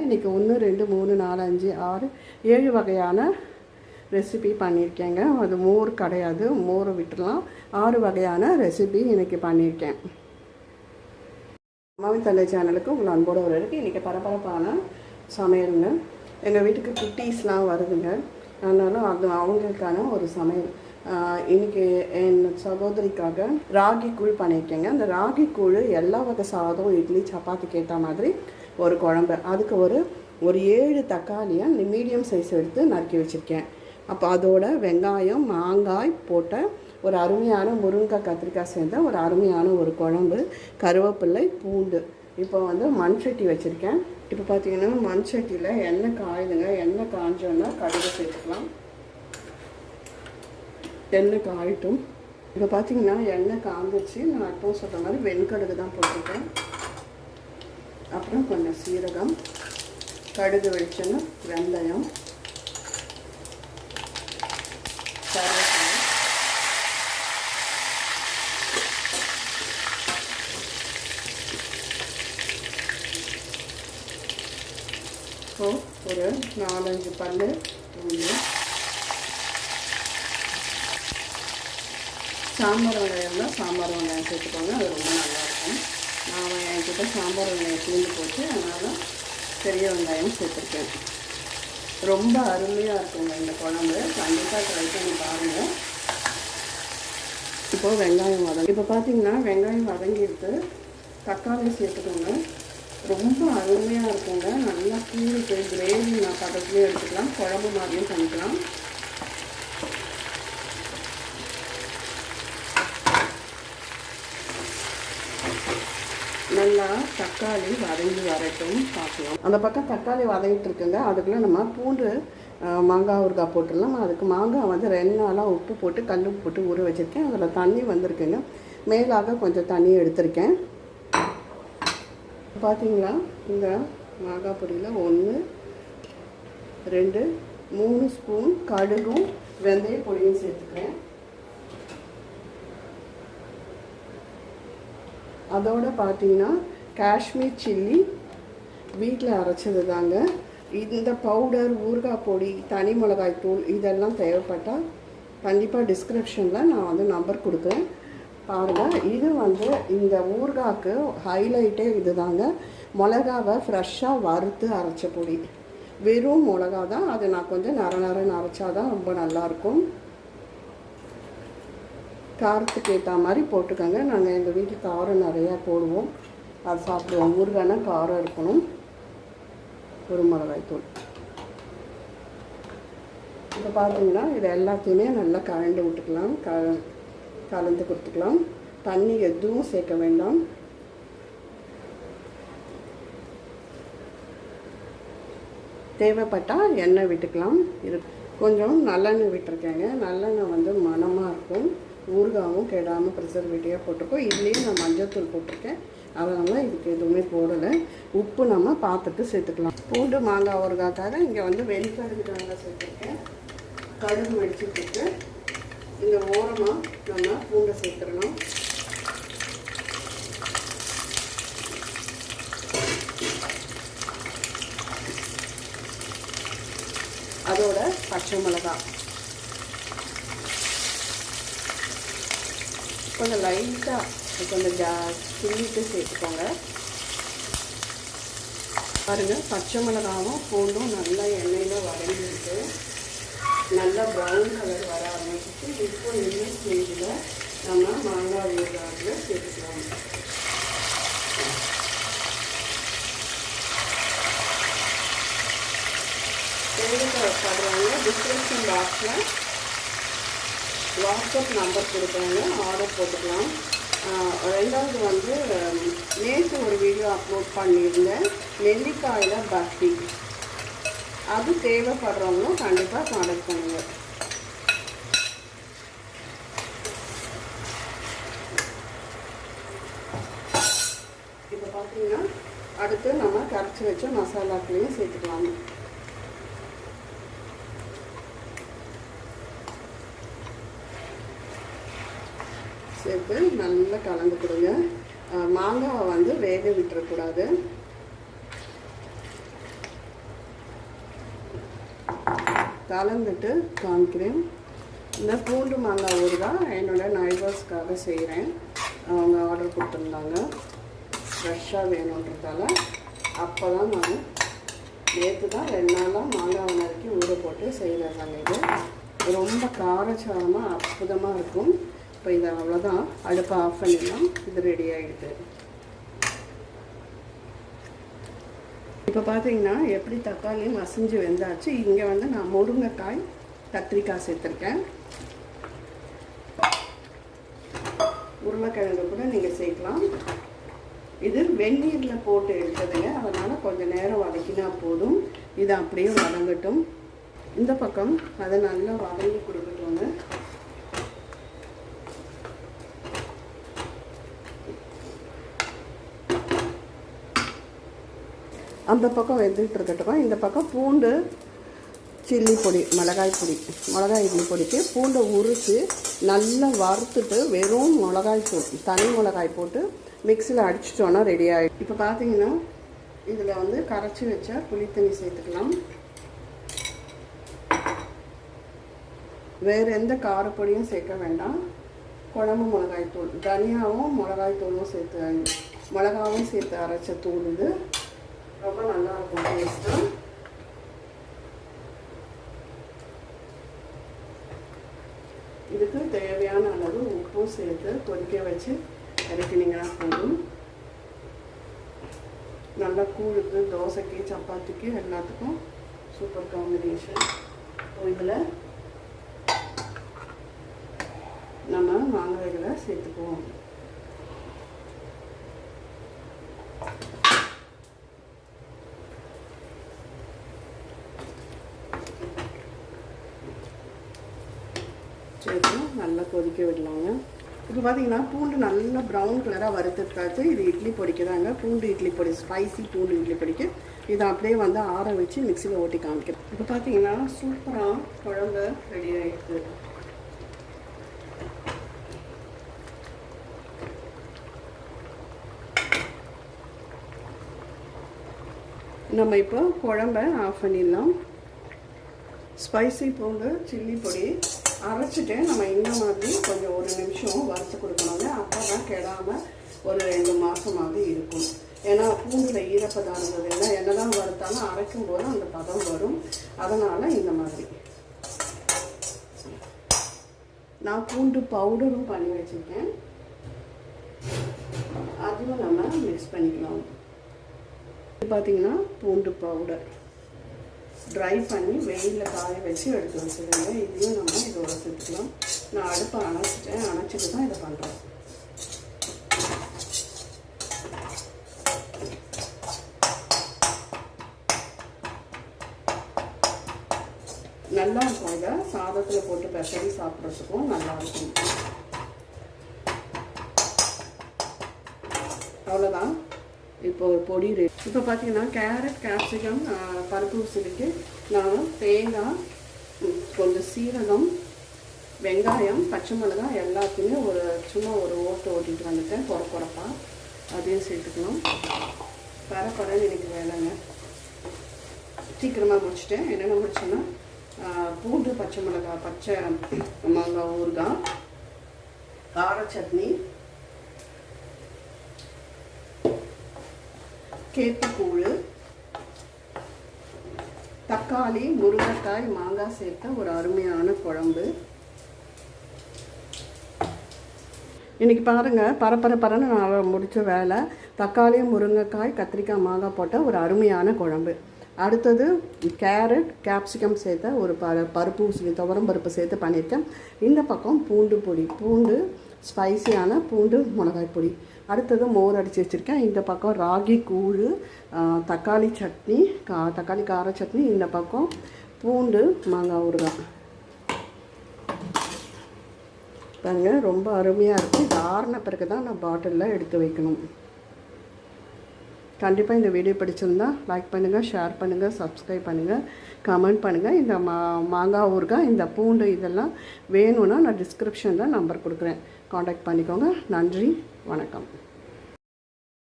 இன்றைக்கி ஒன்று ரெண்டு மூணு நாலு அஞ்சு ஆறு ஏழு வகையான ரெசிபி பண்ணியிருக்கேங்க. அது மோர் கிடையாது மோரை விட்டுடலாம். ஆறு வகையான ரெசிபி இன்றைக்கி பண்ணியிருக்கேன். அம்மாவி தந்தை சேனலுக்கு உங்களை அன்போடு வரதுக்கு இன்றைக்கி பரபரப்பான சமையலுங்க. எங்கள் வீட்டுக்கு குட்டீஸ்லாம் வருதுங்க. அதனால அது அவங்களுக்கான ஒரு சமையல். இன்றைக்கி இன்னைக்கு என் சகோதரிக்காக ராகி கூழ் பண்ணியிருக்கேங்க. அந்த ராகி கூழ் எல்லா வகை சாதம் இட்லி சப்பாத்திக்கு ஏற்ற மாதிரி ஒரு குழம்பு. அதுக்கு ஒரு ஒரு ஏழு தக்காளியை மீடியம் சைஸ் எடுத்து நறுக்கி வச்சுருக்கேன். அப்போ அதோட வெங்காயம் மாங்காய் போட்ட ஒரு அருமையான முருங்கை கத்திரிக்காய் சேர்ந்த ஒரு அருமையான ஒரு குழம்பு கருவேப்பிள்ளை பூண்டு. இப்போ வந்து மண் சட்டி வச்சுருக்கேன். இப்போ பார்த்தீங்கன்னா மண் சட்டியில் எண்ணெய் காயுதுங்க. எண்ணெய் காஞ்சோன்னா கடுகு சேர்த்துக்கலாம். எண்ணெய் காயட்டும். இப்போ பார்த்தீங்கன்னா எண்ணெய் காந்துச்சு நான் இப்போ சொல்கிற மாதிரி வெண்கடுகு தான் போட்டிருக்கேன். அப்புறம் கொஞ்சம் சீரகம் கடுகு வெளிச்சணும் வெந்தயம் கருவேப்பிலை. இப்போ ஒரு நாலஞ்சு பல்லு பூண்டு சாம்பார் வெங்காயம்னா சாம்பார் வெங்காயம் சேர்த்துக்கோங்க அது ரொம்ப நல்லாயிருக்கும் என்கிட்ட சாம்பார் வெங்காயம் தூண்டு போட்டு அதனால் பெரிய வெங்காயம் சேர்த்துருக்கேன். ரொம்ப அருமையாக இருக்குங்க இந்த குழம்பு. கண்டிப்பாக ட்ரை பண்ணி பாருங்கள் இப்போது வெங்காயம் வதங்கி இப்போ பார்த்தீங்கன்னா வெங்காயம் வதங்கிட்டு தக்காளி சேர்த்துக்கோங்க. ரொம்ப அருமையாக இருக்குங்க. நல்லா கீழே கிரேவி நான் பக்கத்துலேயே எடுத்துக்கலாம். குழம்பு மாதிரியும் பண்ணிக்கலாம். நல்லா தக்காளி வதங்கி வரட்டும் பார்க்கலாம். அந்த பக்கம் தக்காளி வதங்கிட்டு இருக்குங்க. அதுக்குள்ளே நம்ம பூண்டு மாங்காய் ஊறுகாய் போட்டுடலாம். அதுக்கு மாங்காய் வந்து ரெண்டு நாளாக உப்பு போட்டு கல் உப்பு போட்டு ஊற வச்சுருக்கேன். அதில் தண்ணி வந்திருக்குங்க. மேலாக கொஞ்சம் தண்ணி எடுத்திருக்கேன். பார்த்தீங்களா இந்த மாங்காய் பொடியில் ஒன்று ரெண்டு மூணு ஸ்பூன் கடுகும் வெந்தய பொடியும் சேர்த்துக்கிறேன். அதோடு பார்த்தீங்கன்னா காஷ்மீர் சில்லி வீட்டில் அரைச்சது தாங்க இந்த பவுடர் ஊறுகாய் பொடி தனி மிளகாய் தூள் இதெல்லாம் தேவைப்பட்டால் கண்டிப்பாக டிஸ்கிரிப்ஷனில் நான் வந்து நம்பர் கொடுக்குறேன். பாருங்கள் இது வந்து இந்த ஊறுகாய்க்கு ஹைலைட்டே இது தாங்க மிளகாவை ஃப்ரெஷ்ஷாக வறுத்து அரைச்ச பொடி. வெறும் மிளகா தான் அது நான் கொஞ்சம் நர நரன்னு அரைச்சா தான் ரொம்ப நல்லாயிருக்கும் காரத்துக்கு ஏற்ற மாதிரி போட்டுக்கோங்க. நாங்கள் எங்கள் வீட்டில் காரம் நிறையா போடுவோம். அது சாப்பிடுவோம். ஊறுகானா காரம் இருக்கணும். ஒரு மிளகாய்த்தூள் இப்போ பார்த்தீங்கன்னா இது எல்லாத்தையுமே நல்லா கலந்து விட்டுக்கலாம். க கலந்து கொடுத்துக்கலாம். தண்ணி எதுவும் சேர்க்க வேண்டாம். தேவைப்பட்டால் எண்ணெய் விட்டுக்கலாம். இரு கொஞ்சம் நல்லெண்ணெய் விட்டுருக்கேங்க. நல்லெண்ணெய் வந்து மணமாக இருக்கும். ஊறுகாவும் கெடாமல் ப்ரிசர்வேட்டிவாக போட்டிருக்கோம். இதுலேயும் நான் மஞ்சத்தூள் போட்டிருக்கேன். அதனால் இதுக்கு எதுவுமே போடலை. உப்பு நம்ம பார்த்துட்டு சேர்த்துக்கலாம். பூண்டு மாங்காய் ஊறுகாக்காக இங்கே வந்து வெண்கடுகு சேர்த்துருக்கேன். கடுகு வெடிச்சுட்டு இந்த ஓரமாக நம்ம பூண்டை சேர்த்துடணும். அதோட பச்சை மிளகாய். கொஞ்சம் லைட்டாக கொஞ்சம் ஜா கிள்ளிட்டு சேர்த்துக்கோங்க. பாருங்கள் பச்சை மிளகாவும் பூண்டும் நல்லா எண்ணெயில் வதங்கிட்டு நல்லா ப்ரௌன் கலர் வர ஆரம்பிச்சிட்டு இப்போ இந்த ஸ்டேஜில் நம்ம மாங்காய் ஊறுகாயில் சேர்த்துக்கலாம். தேவைப்படுறவங்க டிஸ்கிரிப்ஷன் பாக்ஸில் வாட்ஸ்அப் நம்பர் கொடுக்குறாங்க ஆர்டர் போட்டுக்கலாம். ரெண்டாவது வந்து நேற்று ஒரு வீடியோ அப்லோட் பண்ணியிருந்தேன். நெல்லிக்காயில் பக்தி அது தேவைப்படுறவங்களும் கண்டிப்பாக கான்டாக்ட் பண்ணுங்க. இப்போ பார்த்தீங்கன்னா அடுத்து நம்ம கரைச்சி வச்ச மசாலாக்களையும் சேர்த்துக்கலாம். சேர்த்து நல்லா கலந்து கொடுங்க மாங்காவை வந்து வேக விட்டுறக்கூடாது. கலந்துட்டு காமிக்கிறேன். இந்த பூண்டு மாங்காய் ஊர் தான் என்னோடய நைபர்ஸ்க்காக செய்கிறேன் அவங்க ஆர்டர் கொடுத்துருந்தாங்க. ஃப்ரெஷ்ஷாக வேணுன்றதால அப்போ தான் நான் நேற்று தான் ரெண்டு நாளாக மாங்காய் வரைக்கும் ஊற போட்டு செய்கிறதாங்க இது ரொம்ப காரச்சாரமாக அற்புதமாக இருக்கும். இப்போ இதை அவ்வளோதான் அடுப்பை ஆஃப் பண்ணிடலாம். இது ரெடி ஆகிடுது இப்போ பார்த்தீங்கன்னா எப்படி தக்காளி மசிஞ்சு வெந்தாச்சு இங்கே வந்து நான் முருங்கைக்காய் கத்திரிக்காய் சேர்த்துருக்கேன். உருளைக்கிழங்கு கூட நீங்கள் சேர்க்கலாம். இது வெந்நீரில் போட்டு எடுத்ததுங்க. அதனால் கொஞ்சம் நேரம் வதக்கினா போதும். இது அப்படியே வதங்கட்டும். இந்த பக்கம் அதை நல்லா வதங்கி கொடுக்கட்டும்ங்க அந்த பக்கம் வெந்துட்டு இருக்கட்டும் இந்த பக்கம் பூண்டு சில்லி பொடி மிளகாய் பொடி மிளகாய் இட்லி பொடிக்கு பூண்டை உரித்து நல்லா வறுத்துட்டு வெறும் மிளகாய் தூள் தனி மிளகாய் போட்டு மிக்சியில் அடிச்சிட்டோன்னா ரெடி ஆகிடும் இப்போ பார்த்தீங்கன்னா இதில் வந்து கரைச்சி வச்ச புளித்தண்ணி சேர்த்துக்கலாம். வேறு எந்த காரப்பொடியும் சேர்க்க வேண்டாம். குழம்பு மிளகாய் தூள் தனியாகவும் மிளகாய் தூளும் சேர்த்து மிளகாவும் சேர்த்து அரைச்ச தூள் இது. ரொம்ப நல்லா இருக்கும் டேஸ்ட்டாக இதுக்கு தேவையான அளவு உப்பும் சேர்த்து கொதிக்க வச்சு இறக்கினீங்கன்னா போதும் நல்லா கூழுக்கு தோசைக்கு சப்பாத்திக்கு எல்லாத்துக்கும் சூப்பர் காம்பினேஷன் இதில் நம்ம மாங்காய்களை சேர்த்துக்குவோம் சேர்த்து நல்லா கொதிக்க விடலாங்க. இப்போ பார்த்தீங்கன்னா பூண்டு நல்லா ப்ரௌன் கலராக வறுத்துட்டாச்சு இது இட்லி பொடிக்கிறாங்க பூண்டு இட்லி பொடி ஸ்பைசி பூண்டு இட்லி பொடிக்கு இதை அப்படியே வந்து ஆற வச்சு மிக்சியில் ஓட்டி காமிக்கிறேன். இப்போ பார்த்தீங்கன்னா சூப்பராக குழம்பு ரெடி ஆகிடுது நம்ம இப்போ குழம்ப ஆஃப் பண்ணிடலாம். ஸ்பைசி பூண்டு சில்லி பொடி அரைச்சிட்டு நம்ம இந்த மாதிரி கொஞ்சம் ஒரு நிமிஷம் வறுத்து கொடுக்கணுங்க அப்போ தான் கெடாமல் ஒரு ரெண்டு மாதமாவது இருக்கும். ஏன்னா பூண்டில் ஈரப்பதம் இருந்ததுன்னா என்ன தான் வறுத்தாலும் அரைக்கும் போது அந்த பதம் வரும். அதனால் இந்த மாதிரி. நான் பூண்டு பவுடரும் பண்ணி வச்சுருக்கேன். அதுவும் நம்ம மிக்ஸ் பண்ணிக்கலாம். பார்த்திங்கன்னா பூண்டு பவுடர். ட்ரை பண்ணி வெயிலில் காய வச்சு எடுத்து வச்சுருங்க இதையும் நம்ம இதோட நான் அடுப்பை அணைச்சிட்டேன். அணைச்சிட்டு தான் இதை பண்ணுறேன் நல்லா இருக்கும் இதை. சாதத்தில் போட்டு பெசரி சாப்பிட்றதுக்கும் நல்லா இருக்கும். அவ்வளோதான் இப்போ ஒரு பொடி ரெடி இப்போ பார்த்தீங்கன்னா கேரட் கேப்சிகம் பருப்பு உசிலிக்கு நான் தேங்காய் கொஞ்சம் சீரகம் வெங்காயம் பச்சை மிளகாய் எல்லாத்தையுமே ஒரு சும்மா ஒரு ஓட்டு ஓட்டிட்டு வந்துட்டேன். குறை குறப்பா. அதையும் சேர்த்துக்கணும். பர பரன்னு எனக்கு வேலைங்க சீக்கிரமாக முடிச்சிட்டேன். என்னென்ன முடிச்சேன்னா பூண்டு பச்சை மிளகாய் பச்சை மாங்காய் ஊறுகாய் கார சட்னி கேட்டுக்கூழ் தக்காளி முருங்கைக்காய் மாங்காய் சேர்த்த ஒரு அருமையான குழம்பு. இன்றைக்கி பாருங்கள் பரப்பர பரன்னு நான் முடித்த வேலை. தக்காளி முருங்கைக்காய் கத்திரிக்காய் மாங்காய் போட்ட ஒரு அருமையான குழம்பு. அடுத்தது கேரட் கேப்சிகம் சேர்த்த ஒரு ப பருப்பு சொல்லி துவரம் பருப்பு சேர்த்து பண்ணியிருக்கேன். இந்த பக்கம் பூண்டு பொடி பூண்டு ஸ்பைசியான பூண்டு மிளகாய் பொடி. அடுத்தது மோர் அடித்து வச்சுருக்கேன். இந்த பக்கம் ராகி கூழ் தக்காளி சட்னி கா தக்காளி கார சட்னி இந்த பக்கம் பூண்டு மாங்காய் ஊறுகாய். பாருங்கள் ரொம்ப அருமையாக இருக்குது இது ஆறின பிறகு தான் நான் பாட்டிலில் எடுத்து வைக்கணும். கண்டிப்பாக இந்த வீடியோ பிடிச்சிருந்தா லைக் பண்ணுங்கள் ஷேர் பண்ணுங்கள் சப்ஸ்கிரைப் பண்ணுங்கள் கமெண்ட் பண்ணுங்கள் இந்த மா மாங்காய் ஊறுகாய் இந்த பூண்டு இதெல்லாம் வேணும்னா நான் டிஸ்கிரிப்ஷனில் நம்பர் கொடுக்குறேன். காண்டாக்ட் பண்ணிக்கோங்க. நன்றி வணக்கம்.